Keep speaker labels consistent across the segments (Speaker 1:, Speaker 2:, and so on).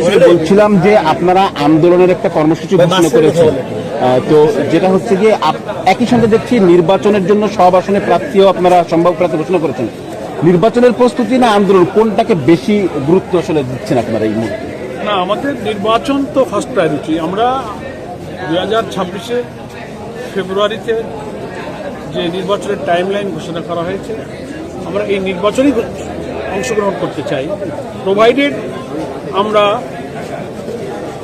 Speaker 1: বলছিলাম যে আপনারা আন্দোলনের একটা কর্মসূচি ঘোষণা করেছেন। তো যেটা হচ্ছে যে আপ- একই সঙ্গে দেখছি নির্বাচনের জন্য সব আসনে প্রার্থীও আপনারা সম্ভব প্রার্থী ঘোষণা করেছেন। নির্বাচনের প্রস্তুতি না আন্দোলন কোনটাকে বেশি গুরুত্ব আসলে দিচ্ছেন আপনারা এই মুহূর্তে?
Speaker 2: না আমাদের নির্বাচন তো ফার্স্ট প্রায়োরিটি আমরা দু হাজার ছাব্বিশে ফেব্রুয়ারিতে যে নির্বাচনের টাইম লাইন ঘোষণা করা হয়েছে আমরা এই নির্বাচনেই অংশগ্রহণ করতে চাই। প্রোভাইডেড আমরা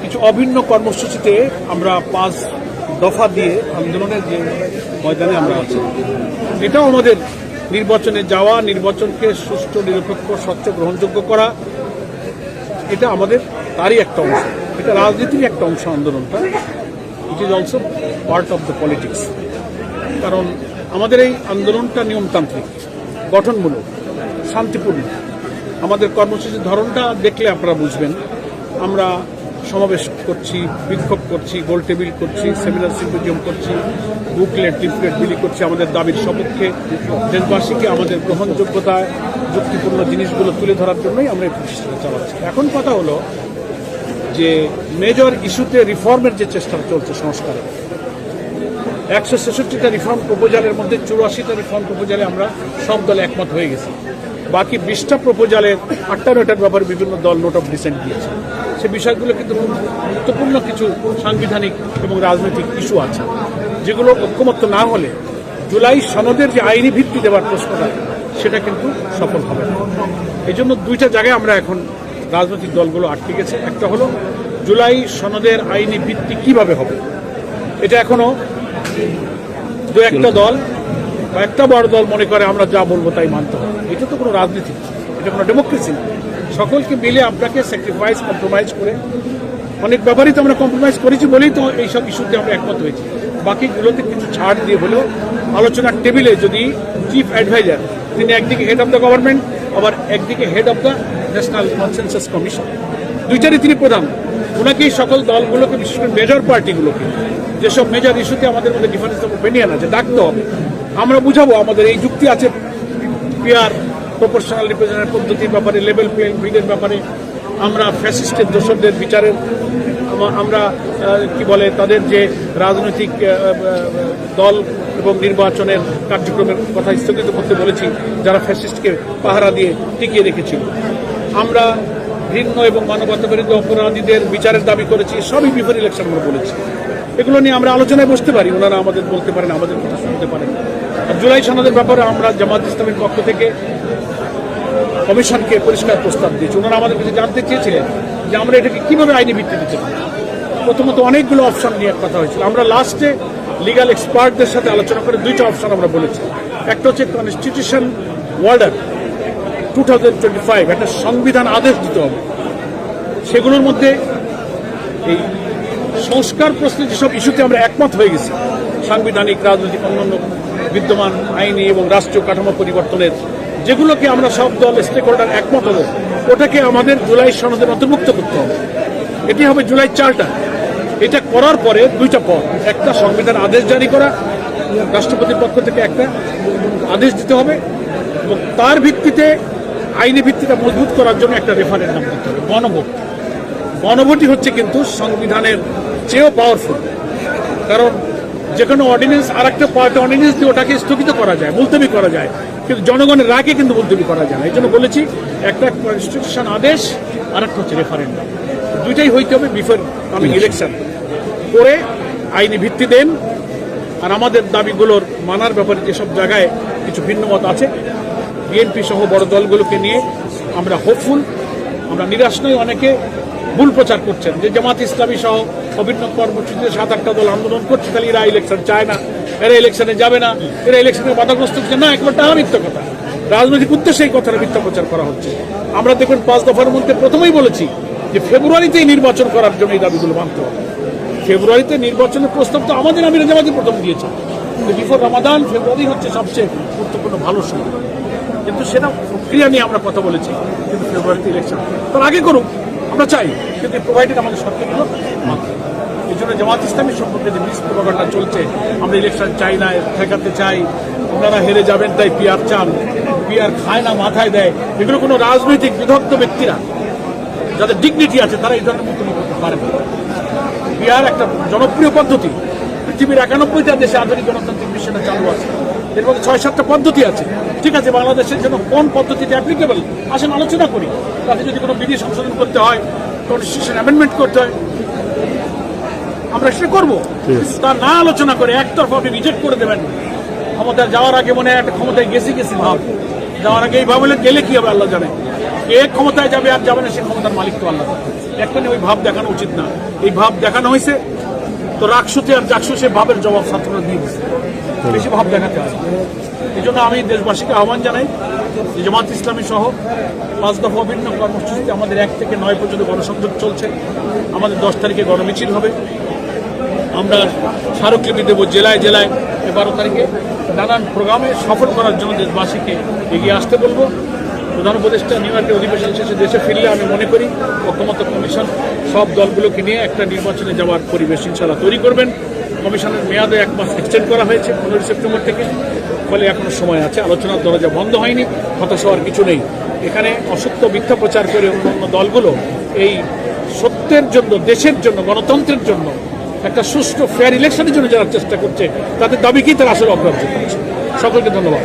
Speaker 2: কিছু অভিন্ন কর্মসূচিতে আমরা পাঁচ দফা দিয়ে আন্দোলনের যে ময়দানে আমরা আছি। এটাও আমাদের নির্বাচনে যাওয়া, নির্বাচনকে সুষ্ঠু, নিরপেক্ষ, স্বচ্ছ, গ্রহণযোগ্য করা, এটা আমাদের তারই একটা অংশ। এটা রাজনীতির একটা অংশ আন্দোলনটা। It is also part of the politics কারণ আমাদের এই আন্দোলনটা নিয়মতান্ত্রিক, গঠনমূলক, শান্তিপূর্ণ। আমাদের কর্মসূচির ধরনটা দেখলে আপনারা বুঝবেন। আমরা সমাবেশ করছি, বিক্ষোভ করছি, গোল টেবিল করছি, সেমিনার সিম্পোজিয়াম করছি, বুকলেট, লিফলেট বিলি করছি আমাদের দাবির সপক্ষে। দেশবাসীকে আমাদের গ্রহণযোগ্যতায় যুক্তিপূর্ণ জিনিসগুলো তুলে ধরার জন্যই আমরা এই প্রচেষ্টা চালাচ্ছি। এখন কথা হলো যে মেজর ইস্যুতে রিফর্মের যে চেষ্টা চলছে সংস্কারের একশো ছেষট্টিটা রিফর্ম প্রপোজালের মধ্যে চুরাশিটা রিফর্ম প্রপোজালে আমরা সব দলে একমত হয়ে গেছি। বাকি বিশটা প্রপোজালের আটান্নটার ব্যাপারে বিভিন্ন দল নোট অফ ডিসেন্ট দিয়েছে। সে বিষয়গুলো কিন্তু গুরুত্বপূর্ণ কিছু সাংবিধানিক এবং রাজনৈতিক ইস্যু আছে। যেগুলো ঐক্যমত্য না হলে জুলাই সনদের যে আইনি ভিত্তি দেওয়ার প্রশ্নটা, সেটা কিন্তু সফল হবে না। এই জন্য দুইটা জায়গায় আমরা এখন রাজনৈতিক দলগুলো আটকে গেছে। একটা হলো, জুলাই সনদের আইনি ভিত্তি কীভাবে হবে? এটা এখনও দু একটা দল একটা বড় দল মনে করে আমরা যা বলব তাই মানতে হবে। এটা তো কোনো রাজনীতি, এটা কোনো ডেমোক্রেসি সকলকে মিলে আপনাকে স্যাক্রিফাইস কম্প্রোমাইজ করে অনেক ব্যাপারেই তো আমরা কম্প্রোমাইজ করেছি বলেই তো এইসব ইস্যুতে আমরা একমত হয়েছি। বাকিগুলোতে কিছু ছাড় দিয়ে হলেও আলোচনার টেবিলে যদি চিফ অ্যাডভাইজার তিনি একদিকে হেড অফ দ্য গভর্নমেন্ট আবার একদিকে head of the national consensus commission দুইটারই তিনি প্রধান। ওনাকেই সকল দলগুলোকে, বিশেষ করে মেজর পার্টিগুলোকে যেসব মেজর ইস্যুতে আমাদের মধ্যে ডিফারেন্স অফ ওপিনিয়ন আছে, ডাকতে হবে। আমরা বুঝাবো, আমাদের এই যুক্তি আছে পিআর প্রপোর্শনাল রিপ্রেজেন্টের পদ্ধতির ব্যাপারে লেভেল প্লেইং ফিল্ডের ব্যাপারে, আমরা ফ্যাসিস্টের দোষরদের বিচারের আমরা কি বলে, তাদের যে রাজনৈতিক দল এবং নির্বাচনের কার্যক্রমের কথা স্থগিত করতে বলেছি, যারা ফ্যাসিস্টকে পাহারা দিয়ে টিকিয়ে রেখেছিল। আমরা ভিন্ন এবং মানবতা বিরোধী অপরাধীদের বিচারের দাবি করেছি, সবই বিফোর ইলেকশন আমরা বলেছি। এগুলো নিয়ে আমরা আলোচনায় বসতে পারি, ওনারা আমাদের বলতে পারেন, আমাদের কথা শুনতে পারেন। জুলাই সনদের ব্যাপারে আমরা জামাত ইসলামের পক্ষ থেকে কমিশনকে পরিষ্কার প্রস্তাব দিয়েছি। ওনারা আমাদের কাছে জানতে চেয়েছিলেন যে আমরা এটাকে কীভাবে আইনি ভিত্তি দিতে পারি। প্রথমত অনেকগুলো অপশন নিয়ে কথা হয়েছিল। আমরা লাস্টে লিগাল এক্সপার্টদের সাথে আলোচনা করে দুইটা অপশন আমরা বলেছি। একটা হচ্ছে constitution order two thousand twenty five একটা সংবিধান আদেশ দিতে হবে। সেগুলোর মধ্যে এই সংস্কার প্রশ্নে যেসব ইস্যুতে আমরা একমত হয়ে গেছি, সাংবিধানিক, রাজনৈতিক, অন্যান্য বিদ্যমান আইনি এবং রাষ্ট্রীয় কাঠামো পরিবর্তনের যেগুলোকে আমরা সব দল স্টেক হোল্ডার একমত হব, ওটাকে আমাদের জুলাই সনদের অন্তর্ভুক্ত করতে হবে। এটি হবে জুলাই চার্টার এটা করার পরে দুইটা পথ। একটা সংবিধান আদেশ জারি করা, রাষ্ট্রপতির পক্ষ থেকে একটা আদেশ দিতে হবে, এবং তার ভিত্তিতে আইনি ভিত্তিটা মজবুত করার জন্য একটা রেফারেন্ডাম করতে হবে। গণভোট গণভোটই হচ্ছে কিন্তু সংবিধানের চেয়েও পাওয়ারফুল কারণ যে কোনো অর্ডিন্যান্স আর একটা পার্টি অর্ডিন্যান্স দিয়ে ওটাকে স্থগিত করা যায় মুলতবি করা যায়। কিন্তু জনগণের রাগে কিন্তু মুলতবি করা যায় না। এই জন্য বলেছি একটা কনস্টিটিউশন আদেশ আর একটা হচ্ছে রেফারেন্ডাম দুইটাই হইতে হবে বিফোর কামিং ইলেকশন করে আইনি ভিত্তি দেন। আর আমাদের দাবিগুলোর মানার ব্যাপারে যেসব জায়গায় কিছু ভিন্নমত আছে বিএনপি সহ বড় দলগুলোকে নিয়ে আমরা হোপফুল আমরা নিরাশ নই, অনেকে ভুল প্রচার করছেন। যে জামাত ইসলামী সহ অভিন্ন কর্মসূচিতে সাত আটটা দল আন্দোলন করছে, তাহলে এরা ইলেকশন চায় না, এরা ইলেকশনে যাবে না, এরা ইলেকশনে বাধাগ্রস্ত হচ্ছে না, একবার টাকা মিথ্যা কথা। রাজনৈতিক উদ্দেশ্যে এই কথাটা মিথ্যা প্রচার করা হচ্ছে। আমরা দেখবেন পাঁচ দফার মধ্যে প্রথমেই বলেছি যে ফেব্রুয়ারিতেই নির্বাচন করার জন্য এই দাবিগুলো মানতে হবে। ফেব্রুয়ারিতে নির্বাচনের প্রস্তাব তো আমাদের আমির জামাতি প্রথম দিয়েছে। বিফোর রমাদান ফেব্রুয়ারি হচ্ছে সবচেয়ে গুরুত্বপূর্ণ, ভালো সময়। কিন্তু সেটা ক্রিয়া নিয়ে আমরা কথা বলেছি, কিন্তু ফেব্রুয়ারিতে ইলেকশন তার আগে করুক, আমরা চাই, কিন্তু প্রোভাইডেড আমাদের শর্তগুলো এই জন্য জামাত ইসলামী সম্পর্কে যে মিস প্রভাকারটা চলছে, আমরা ইলেকশন চাই না, ঠেকাতে চাই ওনারা হেরে যাবেন তাই পিয়ার চান পিয়ার খায় না, মাথায় দেয়। এগুলো কোনো রাজনৈতিক বিধক্ত ব্যক্তিরা, যাদের ডিগনিটি আছে, তারা এই ধরনের মুক্তি করতে পারে বিহার একটা জনপ্রিয় পদ্ধতি। পৃথিবীর একানব্বইটা দেশে আধুনিক গণতান্ত্রিক বিষয়টা চালু আছে। এর মধ্যে ছয় সাতটা পদ্ধতি আছে। ঠিক আছে বাংলাদেশের জন্য কোন পদ্ধতিটা অ্যাপ্লিকেবল আসেন আলোচনা করি। তাতে যদি কোনো বিধি সংশোধন করতে হয় কনস্টিটিউশন অ্যামেন্ডমেন্ট করতে হয় আমরা সেটা করব। তা না আলোচনা করে একতরফা আপনি রিজেক্ট করে দেবেন। ক্ষমতায় যাওয়ার আগে মনে হয় একটা ক্ষমতায় গেছি গেছি ভাব। যাওয়ার আগে এই ভাব হলে গেলে কি হবে আল্লাহ জানে। কে ক্ষমতায় যাবে আর যাবে না সে ক্ষমতার মালিক তো আল্লাহ। এক্ষুনি ওই ভাব দেখানো উচিত না। এই ভাব দেখানো হয়েছে তো রাকসুতে আর জাকসু সে ভাবের জবাব ছাত্ররা দিয়ে দিচ্ছে বেশি ভাব দেখাতে হয় এই জন্য আমি দেশবাসীকে আহ্বান জানাই জামাত ইসলামী সহ পাঁচ দফা অভিন্ন কর্মসূচিতে আমাদের এক থেকে নয় পর্যন্ত গণসংযোগ চলছে। আমাদের দশ তারিখে গণমিছিল হবে। আমরা স্মারকলিপি দেবো জেলায় জেলায়। এ বারো তারিখে নানান প্রোগ্রামে সফল করার জন্য দেশবাসীকে এগিয়ে আসতে বলব। প্রধান উপদেষ্টা নিউ ইয়র্কের অধিবেশন শেষে দেশে ফিরলে আমি মনে করি ঐক্যমত কমিশন সব দলগুলোকে নিয়ে একটা নির্বাচনে যাওয়ার পরিবেশ ইনশাল্লাহ তৈরি করবেন। কমিশনের মেয়াদে এক মাস এক্সটেন্ড করা হয়েছে পনেরোই সেপ্টেম্বর থেকে। ফলে এখনও সময় আছে, আলোচনার দরজা বন্ধ হয়নি, হতাশ হওয়ার কিছু নেই। এখানে অসত্য মিথ্যা প্রচার করে অন্যান্য দলগুলো এই সত্যের জন্য, দেশের জন্য, গণতন্ত্রের জন্য একটা সুষ্ঠু ফেয়ার ইলেকশনের জন্য যারা চেষ্টা করছে, তাদের দাবিকেই তারা আসলে অগ্রাহ্য করছে। সকলকে ধন্যবাদ।